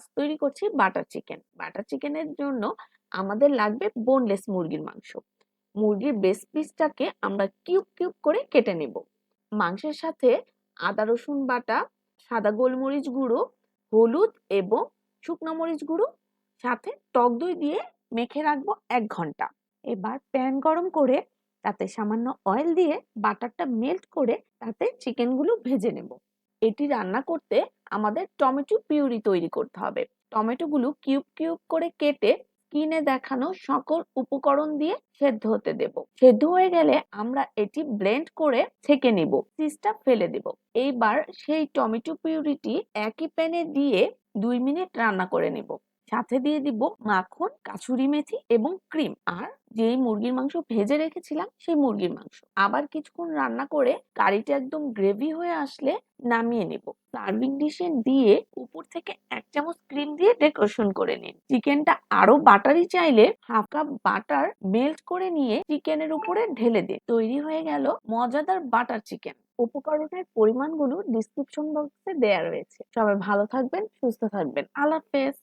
আজ তৈরি করছি বাটার চিকেন। বাটার চিকেনের জন্য আমাদের লাগবে বোনলেস মুরগির মাংস। মুরগির বেস পিসটাকে আমরা কিউব কিউব করে কেটে নেব। মাংসের সাথে আদা, রসুন বাটা, সাদা গোলমরিচ গুঁড়ো, হলুদ এবং শুকনো মরিচ গুঁড়ো, সাথে টক দই দিয়ে মেখে রাখব এক ঘণ্টা। এবার প্যান গরম করে তাতে সামান্য অয়েল দিয়ে বাটারটা মেল্ট করে তাতে চিকেনগুলো ভেজে নেব। এটি রান্না করতে আমাদের টমেটো পিউরি তৈরি করতে হবে। টমেটোগুলো কিউব কিউব করে কেটে কিনে দেখানো সকল উপকরণ দিয়ে সেদ্ধ হতে দেব। সেদ্ধ হয়ে গেলে আমরা এটি ব্লেন্ড করে ছেঁকে নিব চিজটা ফেলে দেব। এইবার সেই টমেটো পিউরিটি একই প্যানে দিয়ে দুই মিনিট রান্না করে নেব। সাথে দিয়ে দিব মাখন কাসুরি মেথি এবং ক্রিম। আর যেই মুরগির মাংস ভেজে রেখেছিলাম, সেই মুরগির মাংস। আবার কিছুক্ষণ রান্না করে কারিটা একদম গ্রেভি হয়ে আসলে নামিয়ে নেব। সার্ভিং ডিশে দিয়ে উপর থেকে এক চামচ ক্রিম দিয়ে ডেকোরেশন করে নিন। চিকেনটা আরও বাটারি চাইলে হাফ কাপ বাটার মেল্ট করে নিয়ে চিকেনের উপরে ঢেলে দিন। তৈরি হয়ে গেল মজাদার বাটার চিকেন উপকরণের পরিমাণগুলো ডিসক্রিপশন বক্সে দেয়া রয়েছে। সবাই ভালো থাকবেন, সুস্থ থাকবেন। আল্লাহ